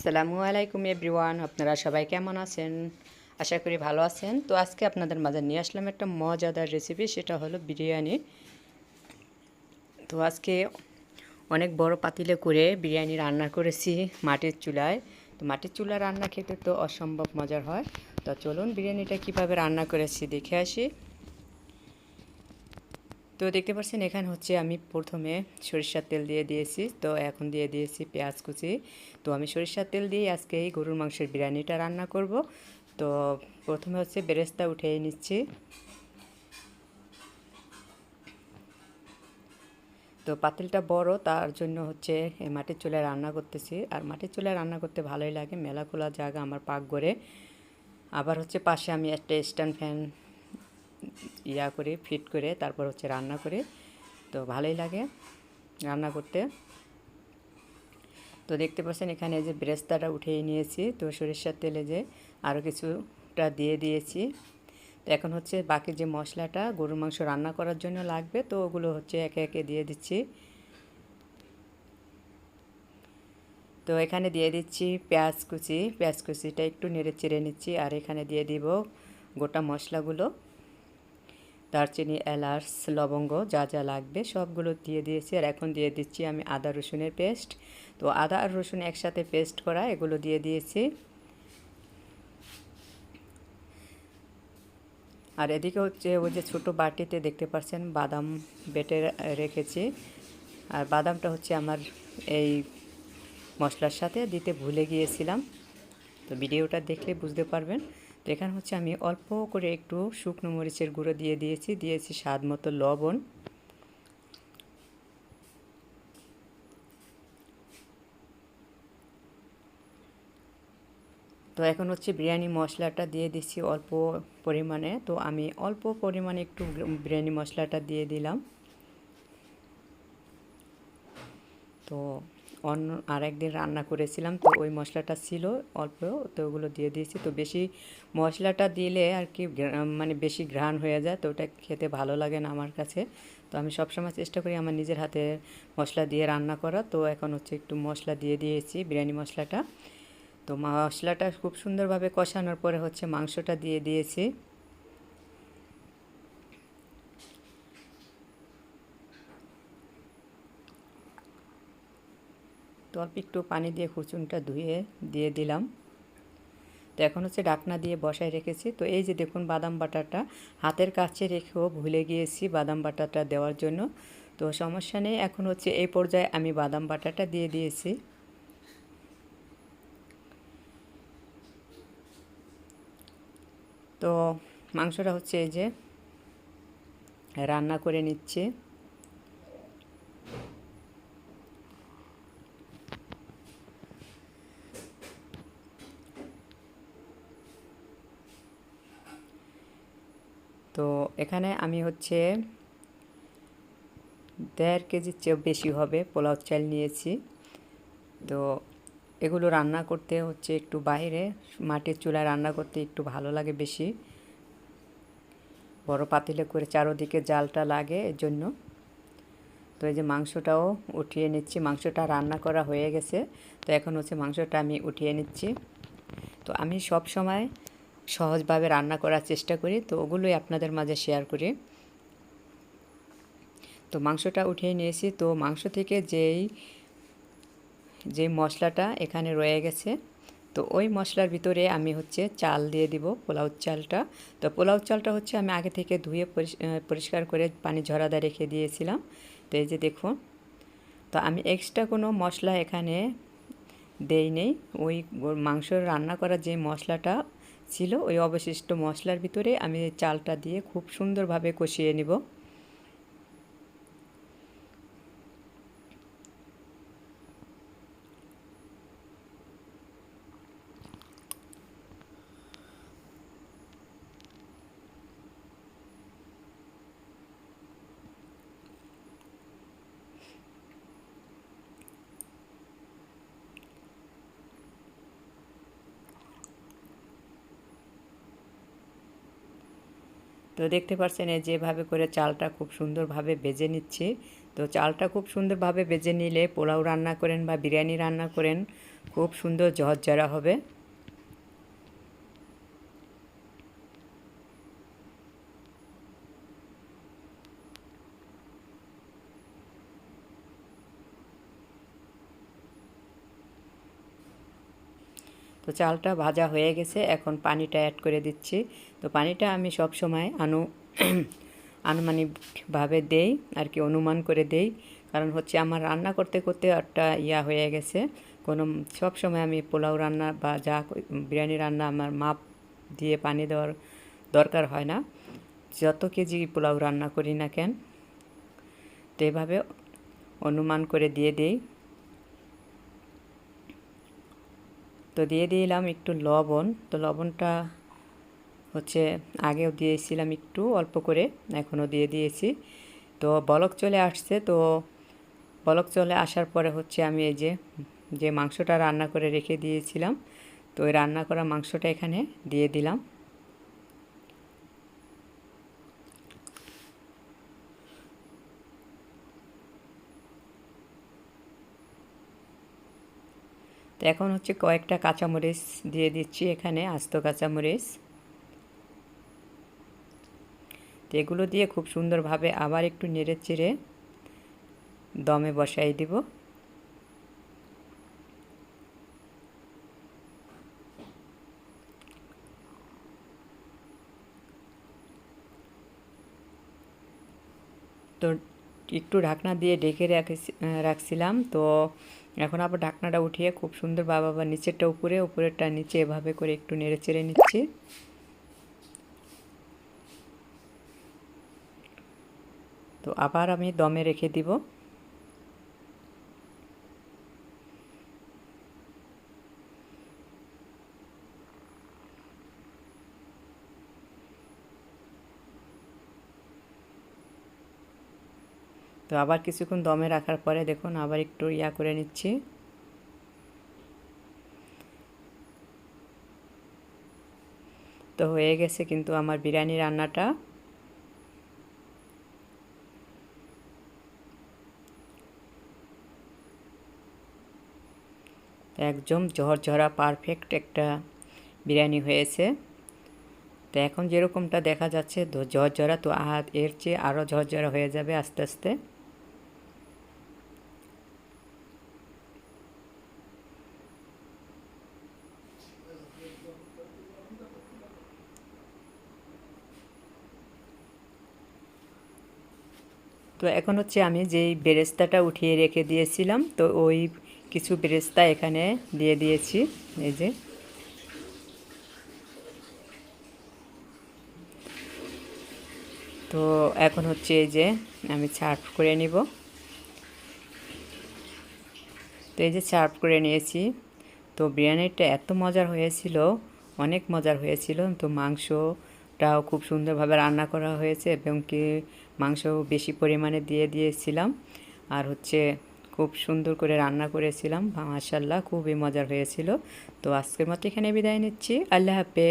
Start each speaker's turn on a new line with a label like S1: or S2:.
S1: আসসালামু আলাইকুম এভরিওয়ান, আপনারা সবাই কেমন আছেন? আশা করি ভালো আছেন। তো আজকে আপনাদের মাঝে নিয়ে আসলাম একটা মজাদার রেসিপি সেটা হলো বিরিয়ানি। তো আজকে অনেক বড় পাতিলে করে বিরিয়ানি রান্না করেছি মাটির চুলায়। তো মাটির চুলা রান্না খেতে তো অসম্ভব মজার হয়। তো চলুন বিরিয়ানিটা কীভাবে রান্না করেছি দেখে আসি। তো দেখতে পাচ্ছেন, এখানে হচ্ছে আমি প্রথমে সরিষার তেল দিয়ে দিয়েছি। তো এখন দিয়ে দিয়েছি পেঁয়াজ কুচি। তো আমি সরিষার তেল দিয়ে আজকে এই গরুর মাংসের বিরিয়ানিটা রান্না করব। তো প্রথমে হচ্ছে বেরেস্তা উঠিয়ে নিচ্ছি। তো পাতিলটা বড়, তার জন্য হচ্ছে মাটির চুলায় রান্না করতেছি। আর মাটির চুলায় রান্না করতে ভালোই লাগে, মেলা খোলা জায়গা আমার পাক করে আবার হচ্ছে পাশে আমি একটা স্ট্যান্ড ফ্যান ইয়া করে ফিট করে, তারপর হচ্ছে রান্না করে। তো ভালোই লাগে রান্না করতে। তো দেখতে পাচ্ছেন এখানে যে ব্রেস্তাটা উঠিয়ে নিয়েছি। তো সরিষার তেলে যে আরও কিছুটা দিয়ে দিয়েছি। তো এখন হচ্ছে বাকি যে মশলাটা গরুর মাংস রান্না করার জন্য লাগবে, তো ওগুলো হচ্ছে একে একে দিয়ে দিচ্ছি। তো এখানে দিয়ে দিচ্ছি পেঁয়াজ কুচি। পেঁয়াজ কুচিটা একটু নেড়ে চেড়ে নিচ্ছি আর এখানে দিয়ে দিব গোটা মশলাগুলো। দারচিনি, এলাচ, লবঙ্গ যা যা লাগবে সবগুলো দিয়ে দিয়েছি। আর এখন দিয়ে দিচ্ছি আমি আদা রসুনের পেস্ট। তো আদা আর রসুন একসাথে পেস্ট করা, এগুলো দিয়ে দিয়েছি। আর এদিকে হচ্ছে ওই যে ছোটো বাটিতে দেখতে পাচ্ছেন বাদাম বেটে রেখেছি। আর বাদামটা হচ্ছে আমার এই মশলার সাথে দিতে ভুলে গিয়েছিলাম। তো ভিডিওটা দেখলে বুঝতে পারবেন। তো এখানে হচ্ছে আমি অল্প করে একটু শুকনো মরিচের গুঁড়ো দিয়ে দিয়েছি দিয়েছি স্বাদ মতো লবণ। তো এখন হচ্ছে বিরিয়ানি মশলাটা দিয়ে দিচ্ছি অল্প পরিমাণে। তো আমি অল্প পরিমাণে একটু বিরিয়ানি মশলাটা দিয়ে দিলাম। তো অন্য আর একদিন রান্না করেছিলাম, তো ওই মশলাটা ছিল অল্প, তো ওগুলো দিয়ে দিয়েছি। তো বেশি মশলাটা দিলে আর কি মানে বেশি ঘ্রাণ হয়ে যায়, তো ওটা খেতে ভালো লাগে না আমার কাছে। তো আমি সবসময় চেষ্টা করি আমার নিজের হাতে মশলা দিয়ে রান্না করা। তো এখন হচ্ছে একটু মশলা দিয়ে দিয়েছি, বিরিয়ানি মশলাটা। তো মশলাটা খুব সুন্দরভাবে কষানোর পরে হচ্ছে মাংসটা দিয়ে দিয়েছি। অল্প একটু পানি দিয়ে কুচুনটা ধুয়ে দিয়ে দিলাম। তো এখন হচ্ছে ডাকনা দিয়ে বসায় রেখেছি। তো এই যে দেখুন বাদাম বাটাটা, হাতের কাছে রেখেও ভুলে গিয়েছি বাদাম বাটাটা দেওয়ার জন্য। তো সমস্যা নেই, এখন হচ্ছে এই পর্যায়ে আমি বাদাম বাটাটা দিয়ে দিয়েছি। তো মাংসটা হচ্ছে এই যে রান্না করে নিচ্ছে। তো এখানে আমি হচ্ছে দেড় কেজির চেয়েও বেশি হবে, পোলাও চাল নিয়েছি। তো এগুলো রান্না করতে হচ্ছে একটু বাইরে, মাটির চুলায় রান্না করতে একটু ভালো লাগে বেশি। বড় পাতিলে করে চারোদিকে জালটা লাগে এর জন্য তো এই যে মাংসটাও উঠিয়ে নিচ্ছি, মাংসটা রান্না করা হয়ে গেছে। তো এখন হচ্ছে মাংসটা আমি উঠিয়ে নিচ্ছি। তো আমি সব সময় সহজভাবে রান্না করার চেষ্টা করি, তো ওগুলোই আপনাদের মাঝে শেয়ার করি। তো মাংসটা উঠিয়ে নিয়েছি, তো মাংস থেকে যেই যে মশলাটা এখানে রয়ে গেছে, তো ওই মশলার ভিতরে আমি হচ্ছে চাল দিয়ে দিব, পোলাও চালটা। তো পোলাও চালটা হচ্ছে আমি আগে থেকে ধুয়ে পরিষ্কার করে পানি ঝরাদা রেখে দিয়েছিলাম। তো এই যে দেখুন, তো আমি এক্সট্রা কোনো মশলা এখানে দেই নেই ওই মাংস রান্না করা যে মশলাটা ছিল ওই অবশিষ্ট মশলার ভিতরে আমি চালটা দিয়ে খুব সুন্দরভাবে কষিয়ে নিব। তো দেখতে পাচ্ছেন এই যেভাবে করে চালটা খুব সুন্দরভাবে বেজে নিচ্ছে। তো চালটা খুব সুন্দরভাবে বেজে নিলে পোলাও রান্না করেন বা বিরিয়ানি রান্না করেন, খুব সুন্দর ঝরঝরা হবে। তো চালটা ভাজা হয়ে গেছে। এখন পানিটা অ্যাড করে দিচ্ছি। তো পানিটা আমি সব সময় আনু আনুমানিকভাবে দেই, আর কি অনুমান করে দেই। কারণ হচ্ছে আমার রান্না করতে করতে একটা ইয়া হয়ে গেছে। কোনো সব সময় আমি পোলাও রান্না বা যা বিরিয়ানি রান্না আমার মাপ দিয়ে পানি দেওয়ার দরকার হয় না। যত কেজি পোলাও রান্না করি না কেন, তো এভাবে অনুমান করে দিয়ে দিই। তো দিয়ে দিলাম একটু লবণ। তো লবণটা হচ্ছে আগেও দিয়েছিলাম একটু অল্প করে, এখনও দিয়ে দিয়েছি। তো বলক চলে আসছে, তো বলক চলে আসার পরে হচ্ছে আমি এই যে যে মাংসটা রান্না করে রেখে দিয়েছিলাম, তো ওই রান্না করা মাংসটা এখানে দিয়ে দিলাম। তো এখন হচ্ছে কয়েকটা কাঁচামরিচ দিয়ে দিচ্ছি এখানে, আস্ত কাঁচামরিচ। তো এগুলো দিয়ে খুব সুন্দরভাবে আবার একটু নেড়ে চেড়ে দমে বসাই দিব। তো একটু ঢাকনা দিয়ে ঢেকে রাখছিলাম, তো এখন আবার ঢাকনাটা উঠিয়ে খুব সুন্দর বাবা বা নিচেরটা উপরে, উপরেরটা নিচে এভাবে করে একটু নেড়ে চেড়ে নিচ্ছি। তো আবার আমি দমে রেখে দিব। তো আবার কিছুক্ষণ দমে রাখার পরে দেখুন আবার একটু ইয়া করে নিচ্ছি। তো হয়ে গেছে কিন্তু আমার বিরিয়ানি রান্নাটা। একদম ঝরঝরা পারফেক্ট একটা বিরিয়ানি হয়েছে। তো এখন যেরকমটা দেখা যাচ্ছে ঝরঝরা তো আর এর চেয়ে আরও ঝরঝরা হয়ে যাবে আস্তে আস্তে। তো এখন হচ্ছে আমি যেই বেরেস্তাটা উঠিয়ে রেখে দিয়েছিলাম, তো ওই কিছু বেরেস্তা এখানে দিয়ে দিয়েছি, এই যে। তো এখন হচ্ছে এই যে আমি সার্ভ করে নিব। তো এই যে সার্ভ করে নিয়েছি, তো বিরিয়ানিটা এত মজার হয়েছিল, অনেক মজার হয়েছিল, তো মাংসটাও খুব সুন্দরভাবে রান্না করা হয়েছে এবং কি মাংস বেশি পরিমাণে দিয়ে দিয়েছিলাম। আর হচ্ছে খুব সুন্দর করে রান্না করেছিলাম। মাশাল্লাহ খুবই মজার হয়েছিল। তো আজকের মতো এখানে বিদায় নিচ্ছি। আল্লাহ হাফেজ।